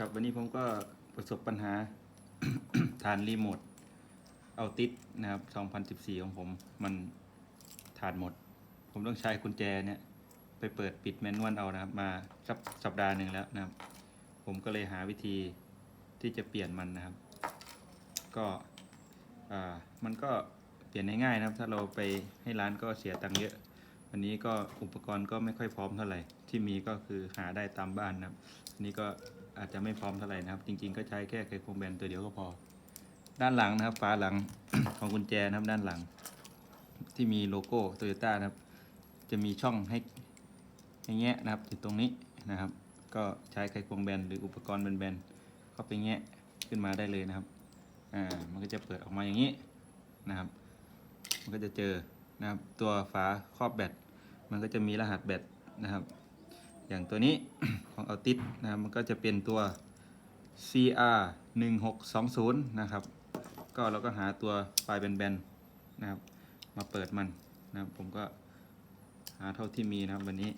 ครับวันนี้ผมก็ประสบปัญหา ฐานรีโมทเอาติดนะครับ 2014 ของผมมันฐานหมด ผมต้องใช้กุญแจเนี่ย ไปเปิดปิดแมนนวลเอานะครับ มาสักสัปดาห์หนึ่งแล้วนะครับ ผมก็เลยหาวิธีที่จะเปลี่ยนมันนะครับ ก็อ่ามันก็เปลี่ยนง่ายๆนะครับ ถ้าเราไปให้ร้านก็เสียตังค์เยอะวันนี้ก็อุปกรณ์ก็ไม่ค่อยพร้อมเท่าไหร่ ที่มีก็คือหาได้ตามบ้านนะครับอันนี้ก็ อาจจะไม่พร้อมเท่าไหร่นะครับ จริง ๆ ก็ใช้แค่ไขควงแบนตัวเดียวก็พอ ด้านหลังนะครับฝาหลังของกุญแจนะครับด้านหลัง ที่มีโลโก้โตโยต้านะครับ จะมีช่องให้ให้แงะนะครับอยู่ตรงนี้นะครับ ก็ใช้ไขควงแบนหรืออุปกรณ์แบนๆเข้าไปแงะขึ้นมาได้เลยนะครับอ่ามันก็จะเปิดออกมาอย่างนี้นะครับ มันก็จะเจอนะครับตัวฝาครอบแบตมันก็จะมีรหัสแบตนะครับ อย่างตัวนี้ ของเอาติดนะครับมันก็จะเป็นตัว CR 1620นะครับ ก็เราก็หาตัวปลายแบนๆนะครับ มาเปิดมันนะครับผมก็หาเท่าที่มีนะครับวันนี้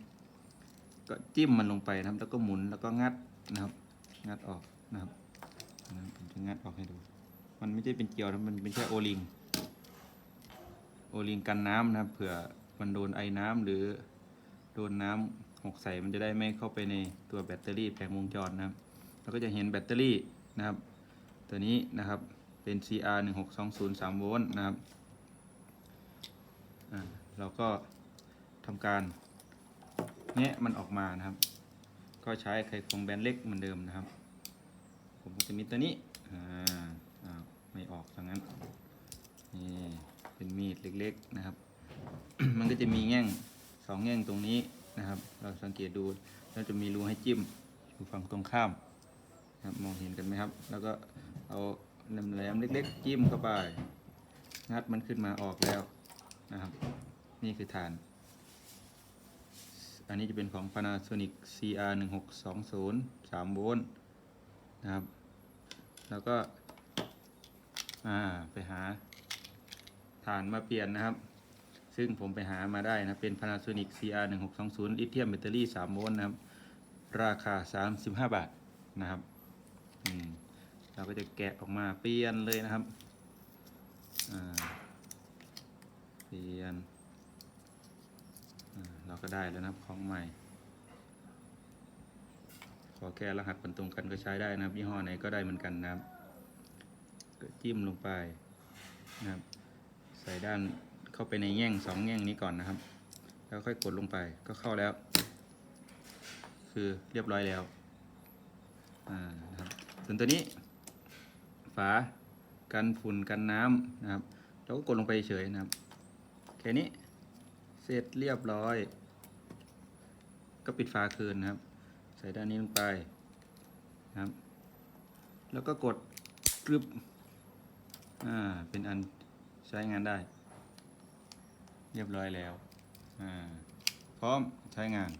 ก็จิ้มมันลงไปนะครับแล้วก็หมุนแล้วก็งัดนะครับ งัดออกนะครับนะผมจะงัดออกให้ดู มันไม่ใช่เป็นเกลียวนะมันเป็นแค่โอลิงโอลิงกันน้ำนะครับเผื่อมันโดนไอ้น้ำหรือโดนน้ำ หกใส่มันจะได้ไม่เข้าไปในตัวแบตเตอรี่แผงวงจรนะครับเราก็จะเห็นแบตเตอรี่นะครับ ตัวนี้นะครับเป็น CR 1 6 2 0 3โวลต์นะครับเราก็ทำการแงะมันออกมานะครับ ก็ใช้ไขควงแบนเล็กเหมือนเดิมนะครับ ผมก็จะมีตัวนี้ไม่ออกทางนั้นนี่เป็นมีดเล็กๆนะครับ มันก็จะมีแง่งสองแง่งตรงนี้ นะครับ เราสังเกตดูแล้วจะมีรูให้จิ้มอยู่ฝั่งตรงข้ามนะครับมองเห็นกันไหมครับ แล้วก็เอาแหลมๆเล็ก ๆ จิ้มเข้าไปงัดมันขึ้นมาออกแล้วนะครับ นี่คือฐาน อันนี้จะเป็นของ Panasonic CR 1 6 2 0 3โวลต์นะครับ แล้วก็ไปหาฐานมาเปลี่ยนนะครับ ซึ่งผมไปหามาได้นะเป็น Panasonic CR 1 6 2 0ลิเธียมแบตเตอรี่3โวลต์นะครับ ราคา 35 บาทนะครับเราก็จะแกะออกมาเปลี่ยนเลยนะครับเปลี่ยนเราก็ได้แล้วนะครับของใหม่ ขอแค่รหัสมันตรงกันก็ใช้ได้นะครับยี่ห้อไหนก็ได้เหมือนกันนะครับ ก็จิ้มลงไปนะครับ ใส่ด้าน เข้าไปในแง่งสองแง่งนี้ก่อนนะครับ แล้วค่อยกดลงไปก็เข้าแล้ว คือเรียบร้อยแล้วอ่านะครับส่วนตัวนี้ ฝากันฝุ่นกันน้ำนะครับเราก็กดลงไปเฉยนะครับแค่นี้เสร็จเรียบร้อย ก็ปิดฝาคืนนะครับ ใส่ด้านนี้ลงไปนะครับ แล้วก็กดกรึบอ่าเป็นอันใช้งานได้ เรียบร้อยแล้วอ่าพร้อมใช้งาน